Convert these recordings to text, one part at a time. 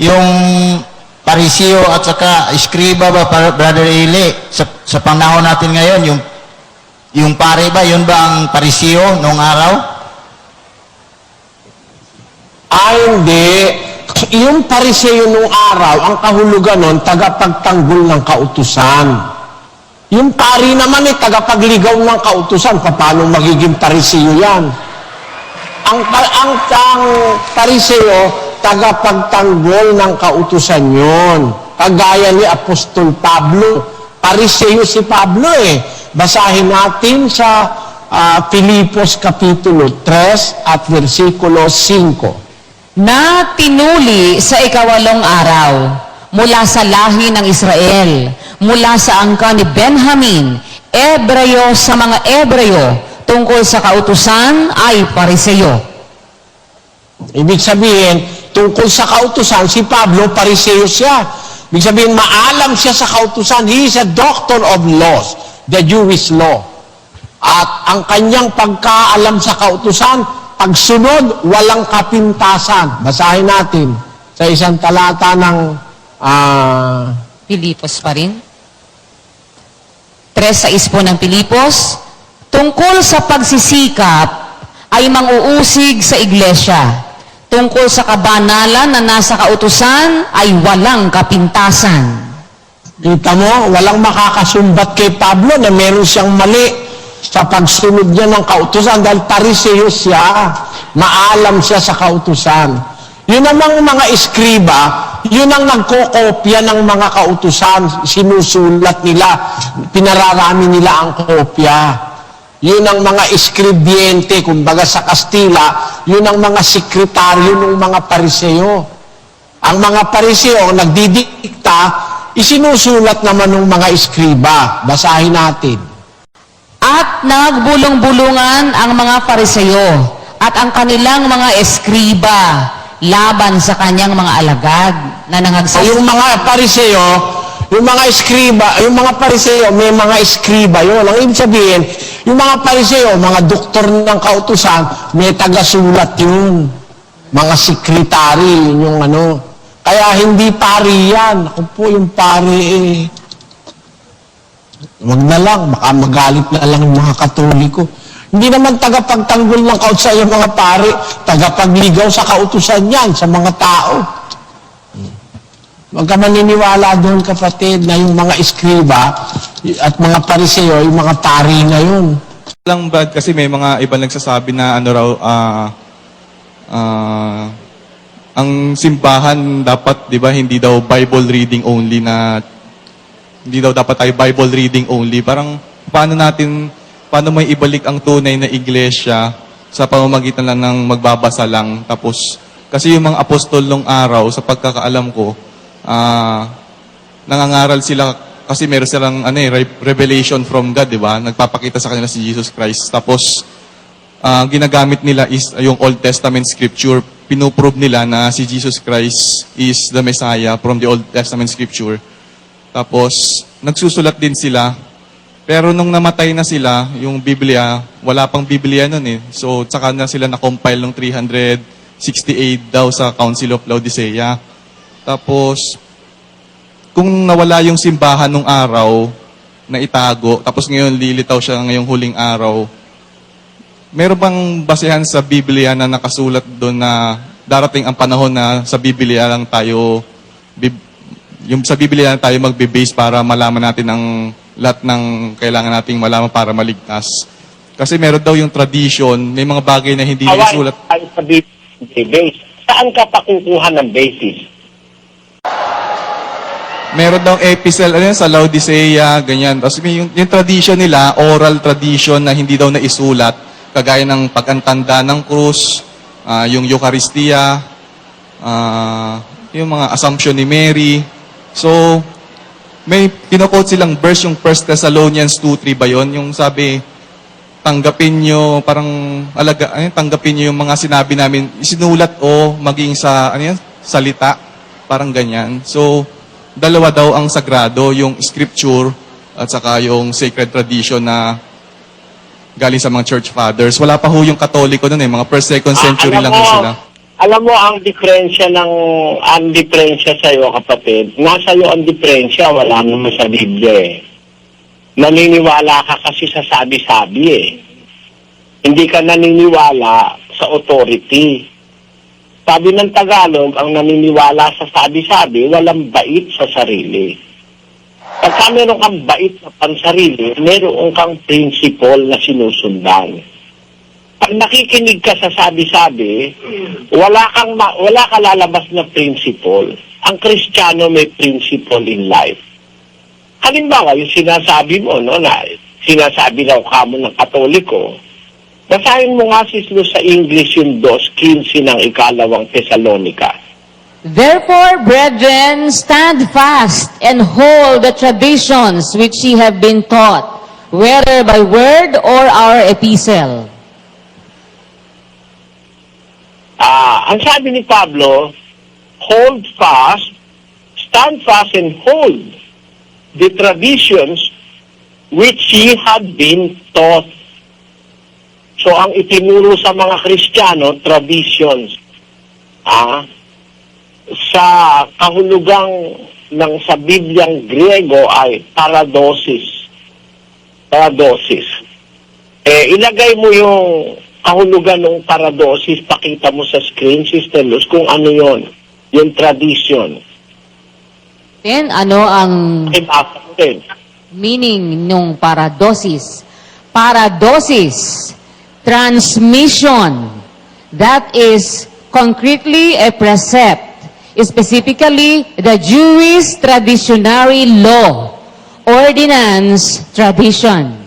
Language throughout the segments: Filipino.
yung parisio at saka iskriba ba, Brother Eli, sa, sa panahon natin ngayon, yung, yung pare ba, yun ba ang parisio noong araw? Ah, hindi. Yung pariseo nung araw, ang kahulugan nun, tagapagtanggol ng kautusan. Yung pari naman eh, tagapagligaw ng kautusan. Paano magiging pariseo yan? Ang, ang, ang pariseo, tagapagtanggol ng kautusan yun. Kagaya ni Apostol Pablo. Pariseo si Pablo eh. Basahin natin sa ah, Filipos Kapitulo 3 at versikulo 5. na tinuli sa ikawalong araw mula sa lahi ng Israel, mula sa angka ni Benjamin, Ebreo sa mga Ebreo, tungkol sa kautusan ay pariseyo. Ibig sabihin, tungkol sa kautusan, si Pablo, pariseo siya. Ibig sabihin, maalam siya sa kautusan. He is a doctor of laws, the Jewish law. At ang kanyang pagkaalam sa kautusan, pagsunod, walang kapintasan. Basahin natin sa isang talata ng ah, Pilipos pa rin. 3.6 po ng Pilipos, tungkol sa pagsisikap ay manguusig sa iglesia. Tungkol sa kabanalan na nasa kautusan ay walang kapintasan. Kita mo, walang makakasumbat kay Pablo na meron siyang mali sa pagsunod niya ng kautusan dahil pariseo siya. Maalam siya sa kautusan. Yun namang mga eskriba, yun ang nagkokopya ng mga kautusan, sinusulat nila, pinararami nila ang kopya. Yun ang mga eskribiyente, kumbaga sa Kastila, yun ang mga sekretaryo ng mga pariseo. Ang mga pariseo, ang nagdidikta, isinusulat naman ng mga eskriba. Basahin natin. At nagbulong-bulungan ang mga pariseyo at ang kanilang mga eskriba laban sa kanyang mga alagad na nangagsas... yung mga pariseo, yung mga eskriba, yung mga pariseo, may mga eskriba yun. Ang ibig sabihin, yung mga pariseo, mga doktor ng kautusan, may tagasulat yun. Mga sekretary, yun yung ano. Kaya hindi pari yan. Ako po yung pari eh. Wag na lang, baka magalit na lang yung mga katoliko. Hindi naman tagapagtanggol ng kautusan yung mga pari, tagapagligaw sa kautusan yan, sa mga tao. Huwag ka maniniwala doon kapatid na yung mga eskriba at mga pariseo, yung mga pari ngayon. lang bad kasi may mga iba nagsasabi na ano raw ah ah, ang simbahan dapat 'di ba hindi daw Bible reading only na hindi daw dapat tayo Bible reading only parang paano natin paano may ibalik ang tunay na iglesia sa pamamagitan lang ng magbabasa lang tapos kasi yung mga apostol nung araw sa pagkakaalam ko ah nangangaral sila kasi meron silang ano eh, re- revelation from God, di ba? Nagpapakita sa kanila si Jesus Christ. Tapos, ah, ginagamit nila is yung Old Testament scripture. Pinuprove nila na si Jesus Christ is the Messiah from the Old Testament scripture. Tapos, nagsusulat din sila. Pero nung namatay na sila, yung Biblia, wala pang Biblia nun eh. So, tsaka na sila na-compile ng 368 daw sa Council of Laodicea. Tapos, kung nawala yung simbahan nung araw na itago, tapos ngayon lilitaw siya ngayong huling araw, meron bang basehan sa Biblia na nakasulat doon na darating ang panahon na sa Biblia lang tayo, bib, yung sa Biblia lang tayo magbe-base para malaman natin ang lahat ng kailangan nating malaman para maligtas. Kasi meron daw yung tradition, may mga bagay na hindi nakasulat. tayo sa base. Saan ka pakukuha ng basis? Meron daw epistle ano yun, sa Laodicea, ganyan. Tapos yung, yung tradition nila, oral tradition na hindi daw naisulat, kagaya ng pagantanda ng krus, ah, yung Eucharistia, ah, yung mga assumption ni Mary. So, may kinukot silang verse, yung 1 Thessalonians 2.3 ba yun? Yung sabi, tanggapin nyo, parang alaga, ano, tanggapin nyo yung mga sinabi namin, isinulat o maging sa, ano yan, salita, parang ganyan. So, dalawa daw ang sagrado, yung scripture at saka yung sacred tradition na galing sa mga church fathers. Wala pa ho yung katoliko nun eh, mga first, second century Ah, lang mo, sila. Alam mo, ang diferensya ng, ang diferensya sa iyo, kapatid, nasa iyo ang diferensya, wala naman sa Biblia eh. Naniniwala ka kasi sa sabi-sabi eh. Hindi ka naniniwala sa authority. Sabi ng Tagalog, ang naniniwala sa sabi-sabi, walang bait sa sarili. Pagka meron kang bait sa pansarili, meron kang principle na sinusundan. Pag nakikinig ka sa sabi-sabi, wala kang ma- wala ka lalabas na principle. Ang Kristiyano may principle in life. Halimbawa, yung sinasabi mo, no, na sinasabi daw kamo ng Katoliko, basahin mo nga sis Luz, sa English yung 2.15 ng ikalawang Thessalonica. Therefore, brethren, stand fast and hold the traditions which ye have been taught, whether by word or our epistle. Ah, ang sabi ni Pablo, hold fast, stand fast and hold the traditions which ye have been taught. So ang itinuro sa mga Kristiyano, traditions. Ah, sa kahulugang ng sa Bibliang Griego ay paradosis. Paradosis. Eh, ilagay mo yung kahulugan ng paradosis, pakita mo sa screen, Sister Luz, kung ano yon yung tradition. Then, ano ang meaning nung paradosis? Paradosis, transmission, that is concretely a precept, specifically the Jewish traditionary law, ordinance, tradition.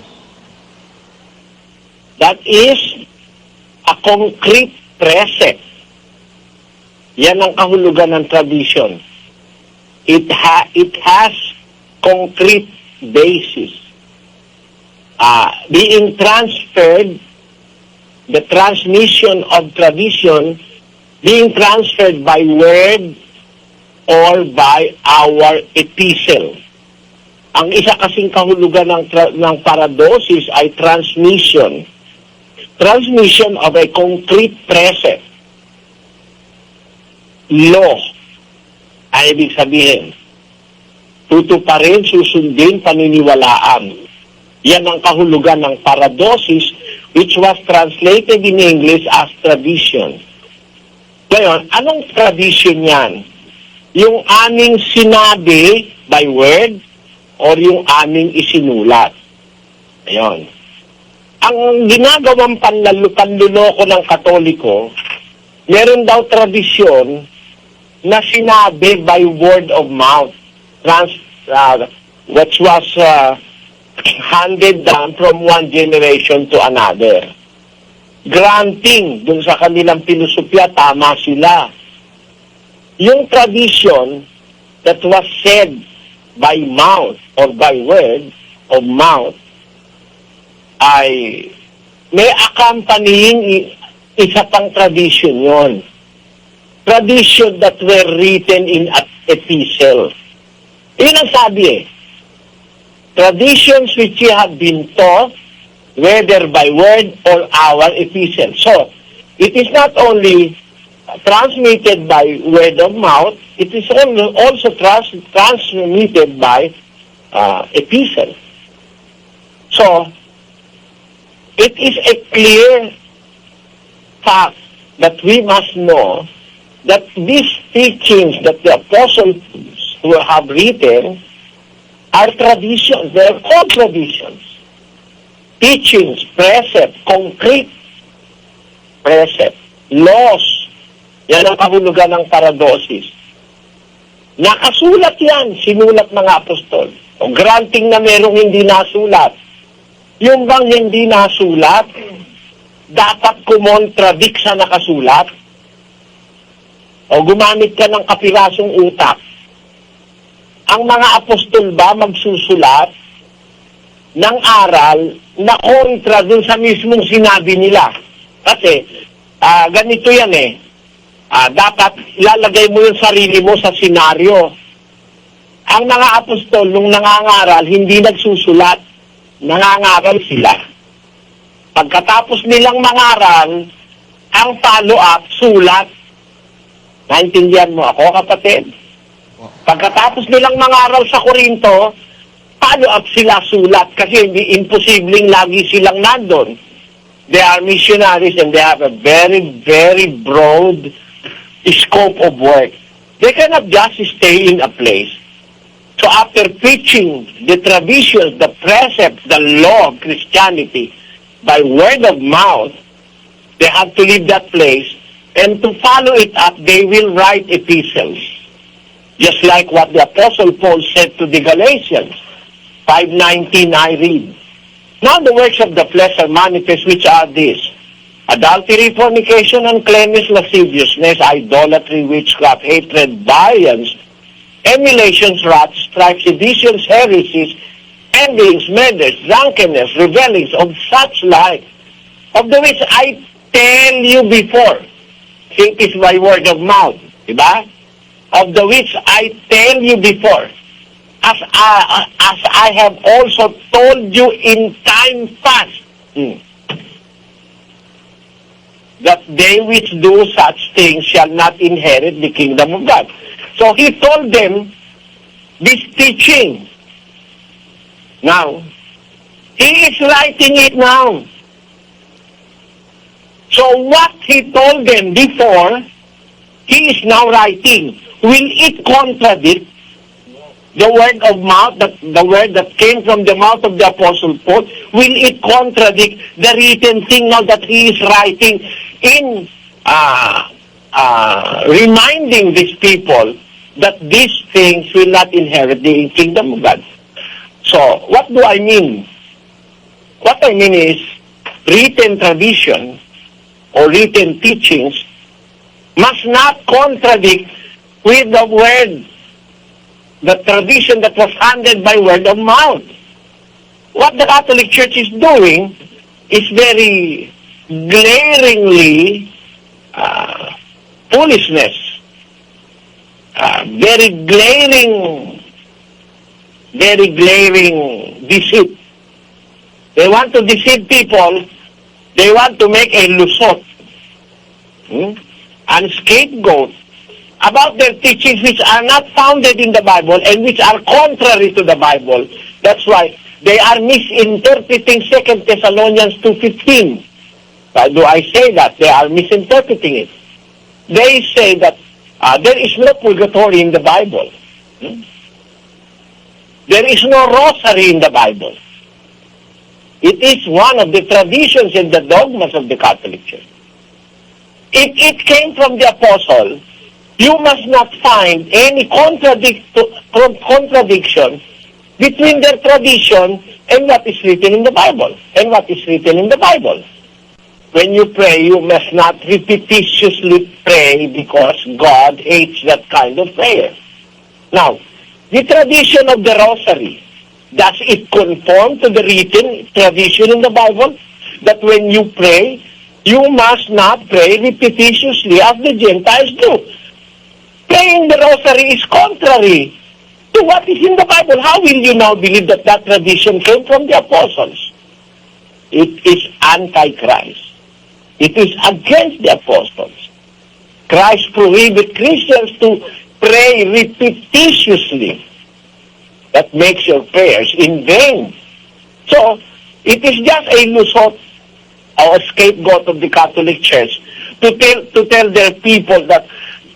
That is a concrete precept. Yan ang kahulugan ng tradition. It ha it has concrete basis. Ah, being transferred, the transmission of tradition being transferred by word or by our epistle. Ang isa kasing kahulugan ng, ng paradosis ay transmission transmission of a concrete precept. Law. Ay ibig sabihin, tutuparin, susundin, paniniwalaan. Yan ang kahulugan ng paradosis which was translated in English as tradition. Ngayon, anong tradition yan? Yung aming sinabi by word or yung aming isinulat? Ayun ang ginagawang panluloko ng Katoliko, meron daw tradisyon na sinabi by word of mouth, trans, uh, which was uh, handed down from one generation to another. Granting dun sa kanilang pilusupya, tama sila. Yung tradition that was said by mouth or by word of mouth ay may accompanying isa pang tradition yon. Tradition that were written in a epistle. Yun ang sabi eh. Traditions which ye have been taught, whether by word or our epistle. So, it is not only transmitted by word of mouth, it is al- also trans- transmitted by uh, epistle. So, it is a clear fact that we must know that these teachings that the apostles have written are traditions. They are called traditions. Teachings, precept, concrete precept, laws. Yan ang kahulugan ng paradosis. Nakasulat yan, sinulat mga apostol. O granting na merong hindi nasulat. Yung bang hindi nasulat, dapat kumontradik sa nakasulat? O gumamit ka ng kapirasong utak? Ang mga apostol ba magsusulat ng aral na kontra dun sa mismong sinabi nila? Kasi, ah, ganito yan eh. Ah, dapat ilalagay mo yung sarili mo sa senaryo. Ang mga apostol, nung nangangaral, hindi nagsusulat nangangaral sila. Pagkatapos nilang mangaral, ang follow-up, sulat. Naintindihan mo ako, kapatid? Pagkatapos nilang mangaral sa Korinto, follow up sila sulat kasi hindi imposibleng lagi silang nandun. They are missionaries and they have a very, very broad scope of work. They cannot just stay in a place. So after preaching the traditions, the precepts, the law of Christianity by word of mouth, they have to leave that place and to follow it up, they will write epistles. Just like what the Apostle Paul said to the Galatians. 5.19 I read. Now the works of the flesh are manifest, which are these. Adultery, fornication, uncleanness, lasciviousness, idolatry, witchcraft, hatred, violence, emulations, wrath, strife, seditions, heresies, envyings, murders, drunkenness, revelings, of such like, of the which I tell you before. Think is by word of mouth. Diba? Of the which I tell you before. As I, as I have also told you in time past. Hmm. That they which do such things shall not inherit the kingdom of God. So he told them this teaching. Now, he is writing it now. So what he told them before, he is now writing. Will it contradict the word of mouth, that the word that came from the mouth of the Apostle Paul? Will it contradict the written thing now that he is writing in uh, uh, reminding these people that these things will not inherit the kingdom of God? So, what do I mean? What I mean is, written tradition or written teachings must not contradict with the word, the tradition that was handed by word of mouth. What the Catholic Church is doing is very glaringly uh, foolishness, uh, very glaring, very glaring deceit. They want to deceive people. They want to make a lusot hmm, and scapegoat about their teachings which are not founded in the Bible and which are contrary to the Bible. That's why they are misinterpreting 2 Thessalonians 2.15. Why do I say that? They are misinterpreting it. They say that uh, there is no purgatory in the Bible. Hmm? There is no rosary in the Bible. It is one of the traditions and the dogmas of the Catholic Church. If it came from the apostle, you must not find any contradict contradiction between their tradition and what is written in the Bible. And what is written in the Bible. When you pray, you must not repetitiously pray because God hates that kind of prayer. Now, the tradition of the rosary, does it conform to the written tradition in the Bible? That when you pray, you must not pray repetitiously as the Gentiles do. Praying the rosary is contrary to what is in the Bible. How will you now believe that that tradition came from the apostles? It is antichrist. It is against the apostles. Christ prohibit Christians to pray repetitiously. That makes your prayers in vain. So, it is just a lusot or scapegoat of the Catholic Church to tell to tell their people that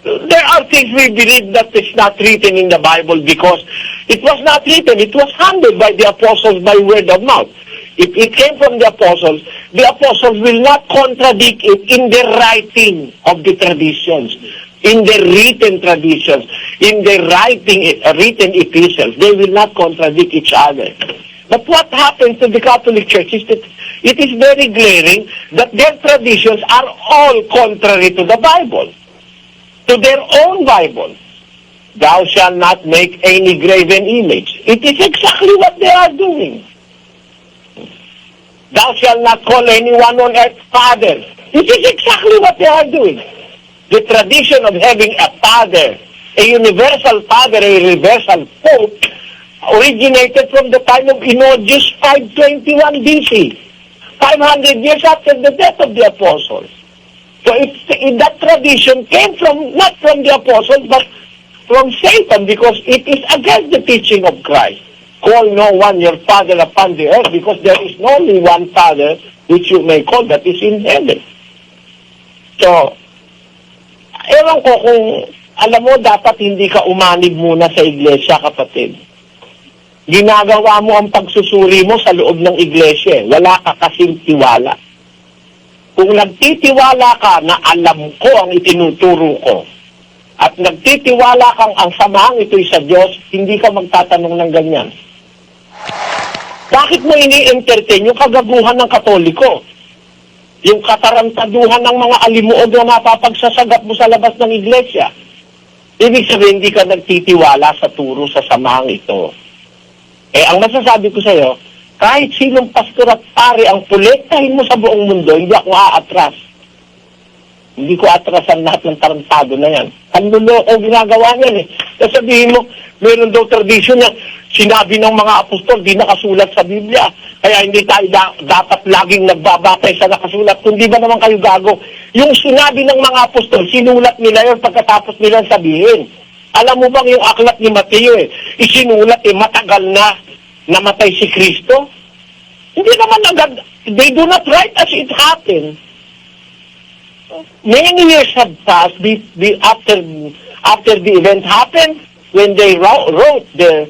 there are things we believe that is not written in the Bible because it was not written, it was handed by the apostles by word of mouth. If it came from the apostles, the apostles will not contradict it in the writing of the traditions, in the written traditions, in the writing uh, written epistles. They will not contradict each other. But what happens to the Catholic Church is that it is very glaring that their traditions are all contrary to the Bible, to their own Bible. Thou shalt not make any graven image. It is exactly what they are doing. Thou shalt not call anyone on earth father. It is exactly what they are doing. The tradition of having a father, a universal father, a universal pope, originated from the time of Inodius 521 BC, 500 years after the death of the apostles. So if, if that tradition came from, not from the apostles, but from Satan, because it is against the teaching of Christ. Call no one your father upon the earth, because there is only one father which you may call that is in heaven. So, ewan ko kung, alam mo, dapat hindi ka umanig muna sa iglesia, kapatid. Ginagawa mo ang pagsusuri mo sa loob ng iglesia. eh. Wala ka kasing tiwala. Kung nagtitiwala ka na alam ko ang itinuturo ko, at nagtitiwala kang ang samahan ito'y sa Diyos, hindi ka magtatanong ng ganyan. Bakit mo ini-entertain yung kagaguhan ng katoliko? Yung katarantaduhan ng mga alimuog na mapapagsasagat mo sa labas ng iglesia? Ibig sabihin, hindi ka nagtitiwala sa turo sa samahang ito. Eh, ang masasabi ko sa'yo, kahit sinong pastor at pare ang pulektahin mo sa buong mundo, hindi ako aatras. Hindi ko atras ang lahat ng tarantado na yan. Ang luloko ginagawa niyan eh. Sasabihin mo, meron daw tradition na sinabi ng mga apostol, di nakasulat sa Biblia. Kaya hindi tayo da- dapat laging nagbabatay sa nakasulat. Kundi ba naman kayo gago? Yung sinabi ng mga apostol, sinulat nila yun pagkatapos nilang sabihin. Alam mo bang yung aklat ni Mateo eh, isinulat eh, matagal na namatay si Kristo? Hindi naman agad, they do not write as it happened many years have passed be, be after after the event happened when they wrote, wrote their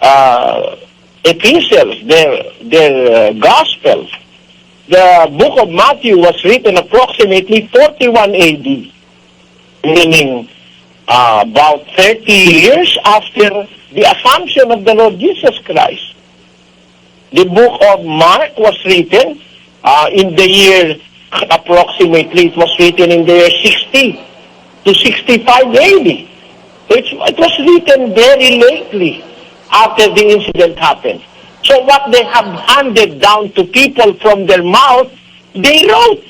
uh, epistles, their their uh, gospels. The book of Matthew was written approximately 41 AD, meaning uh, about 30 years after the assumption of the Lord Jesus Christ. The book of Mark was written uh, in the year approximately it was written in the year 60 to 65 AD. It's, it was written very lately after the incident happened. So what they have handed down to people from their mouth, they wrote.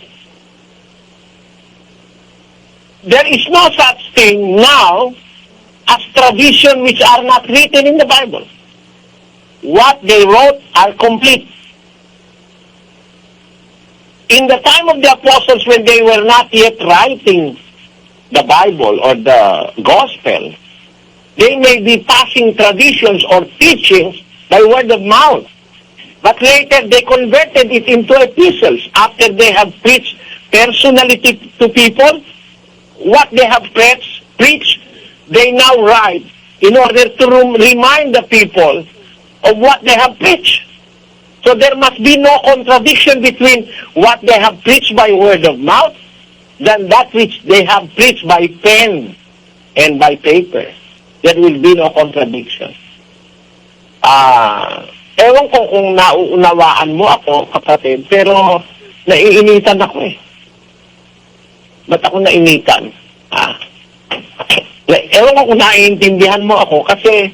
There is no such thing now as tradition which are not written in the Bible. What they wrote are complete in the time of the apostles when they were not yet writing the Bible or the gospel, they may be passing traditions or teachings by word of mouth. But later they converted it into epistles after they have preached personally to, people. What they have preached, preached, they now write in order to rem- remind the people of what they have preached. So there must be no contradiction between what they have preached by word of mouth than that which they have preached by pen and by paper. There will be no contradiction. Ah, ewan ko kung nauunawaan mo ako, kapatid, pero naiinitan ako eh. Ba't ako nainitan? Ah. Ewan ko kung naiintindihan mo ako kasi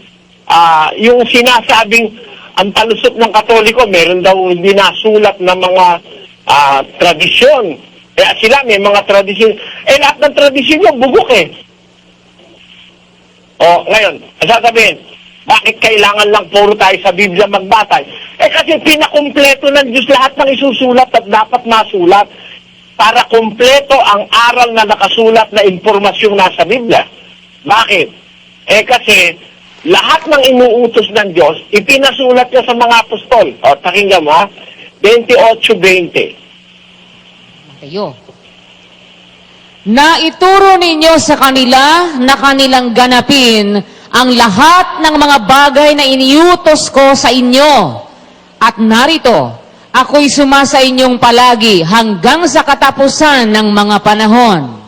ah, yung sinasabing ang palusot ng Katoliko, meron daw hindi nasulat na mga ah, tradisyon. Kaya sila may mga tradisyon. Eh lahat ng tradisyon yung bugok eh. O, ngayon, sasabihin, bakit kailangan lang puro tayo sa Biblia magbatay? Eh kasi pinakumpleto ng Diyos lahat ng isusulat at dapat masulat para kumpleto ang aral na nakasulat na impormasyong nasa Biblia. Bakit? Eh kasi lahat ng inuutos ng Diyos, ipinasulat niya sa mga apostol. O, pakinggan mo ha, 28.20. Kayo. Na ituro ninyo sa kanila na kanilang ganapin ang lahat ng mga bagay na iniutos ko sa inyo. At narito, ako'y sumasa inyong palagi hanggang sa katapusan ng mga panahon.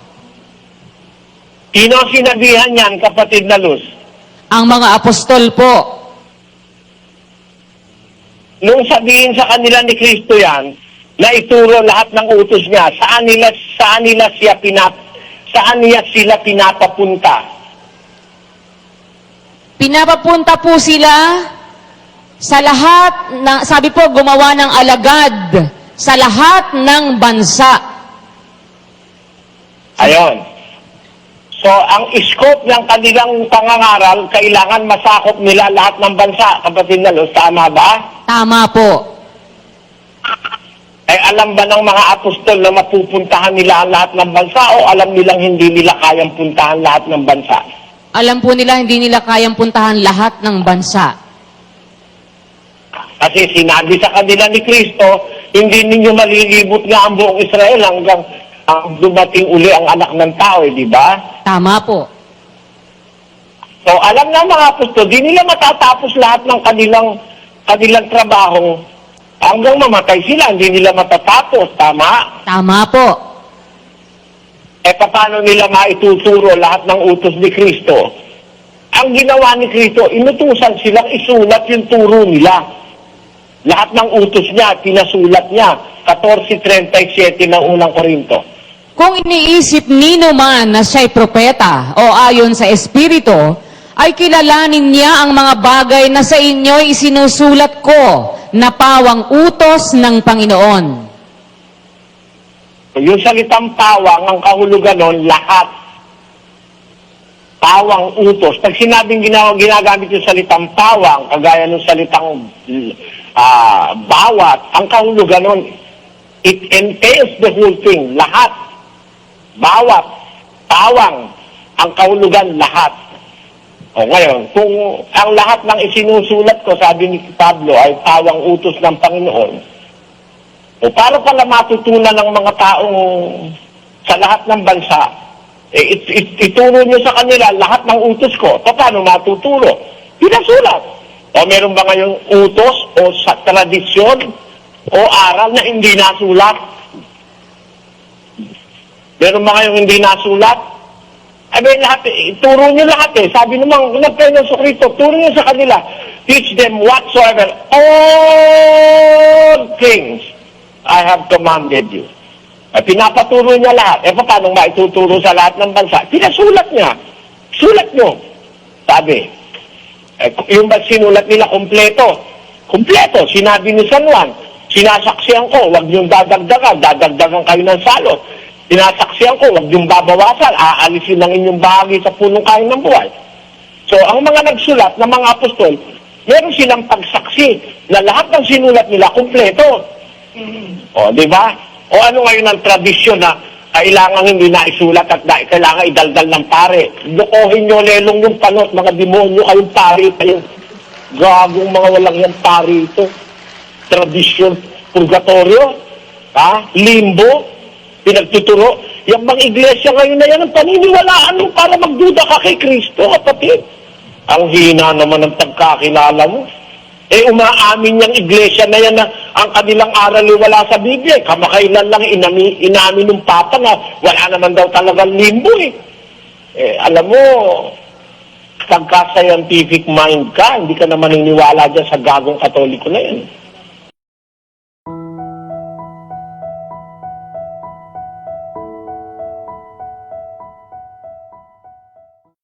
Sino sinabihan yan, kapatid na Luz? Ang mga apostol po, Nung sabihin sa kanila ni Kristo yan, na ituro lahat ng utos niya, saan nila, saan nila siya pinap, saan niya sila pinapapunta? pinapapunta po sila sa lahat, na, sabi po, gumawa ng alagad sa lahat ng bansa. Ayon. So, ang scope ng kanilang pangangaral, kailangan masakop nila lahat ng bansa, kapatid na Luz. Tama ba? Tama po. Ay alam ba ng mga apostol na mapupuntahan nila ang lahat ng bansa o alam nilang hindi nila kayang puntahan lahat ng bansa? Alam po nila hindi nila kayang puntahan lahat ng bansa. Kasi sinabi sa kanila ni Kristo, hindi ninyo malilibot nga ang buong Israel hanggang ang dumating uli ang anak ng tao, eh, di ba? Tama po. So alam na mga apostol, di nila matatapos lahat ng kanilang kanilang trabaho hanggang mamatay sila, hindi nila matatapos, tama? Tama po. Eh paano nila maituturo lahat ng utos ni Kristo? Ang ginawa ni Kristo, inutusan silang isulat yung turo nila. Lahat ng utos niya, pinasulat niya. 14.37 ng unang Korinto. Kung iniisip nino man na siya'y propeta o ayon sa Espiritu, ay kilalanin niya ang mga bagay na sa inyo'y isinusulat ko na pawang utos ng Panginoon. Yung salitang pawang, ang kahulugan nun, lahat. Pawang utos. Pag sinabing ginawa, ginagamit yung salitang pawang, kagaya ng salitang ah, bawat, ang kahulugan nun, it entails the whole thing, lahat. Bawat, pawang, ang kahulugan, lahat. O ngayon, kung ang lahat ng isinusulat ko, sabi ni Pablo, ay pawang utos ng Panginoon, o paano pala matutunan ng mga taong sa lahat ng bansa, eh, it, it, ituro nyo sa kanila lahat ng utos ko. Pa- Paano matuturo? Pinasulat. O meron ba ngayong utos o sa tradisyon o aral na hindi nasulat? Meron ba ngayong hindi nasulat? May lahat, eh, turo nyo lahat eh. Sabi naman, nagkayo ng Kristo, turo nyo sa kanila. Teach them whatsoever, all things I have commanded you. Ay, pinapaturo niya lahat. Eh, paano maituturo sa lahat ng bansa? Pinasulat niya. Sulat nyo. Sabi. Eh, yung ba sinulat nila kompleto? Kompleto. Sinabi ni San Juan, sinasaksiyan ko, huwag niyong dadagdagan, dadagdagan kayo ng salot. Sinasaksiyan ko, huwag niyong babawasan, aalisin ng inyong bahagi sa punong kain ng buhay. So, ang mga nagsulat na mga apostol, meron silang pagsaksi na lahat ng sinulat nila kompleto. O, di ba? O ano ngayon ang tradisyon na kailangan hindi na isulat at na, kailangan idaldal ng pare. Lukohin nyo lelong yung panot, mga demonyo kayong pare kayo. Gagong mga walang yung pare ito. Tradisyon, purgatorio, ha? limbo, pinagtuturo. Yung mga iglesia ngayon na yan ang paniniwalaan mo para magduda ka kay Kristo, kapatid. Ang hina naman ng pagkakilala mo. Eh, umaamin yung iglesia na yan na ang kanilang aral ay wala sa Biblia. Kamakailan lang inami, inamin ng Papa na wala naman daw talagang limbo eh. Eh, alam mo, pagka scientific mind ka, hindi ka naman naniniwala dyan sa gagong katoliko na yan.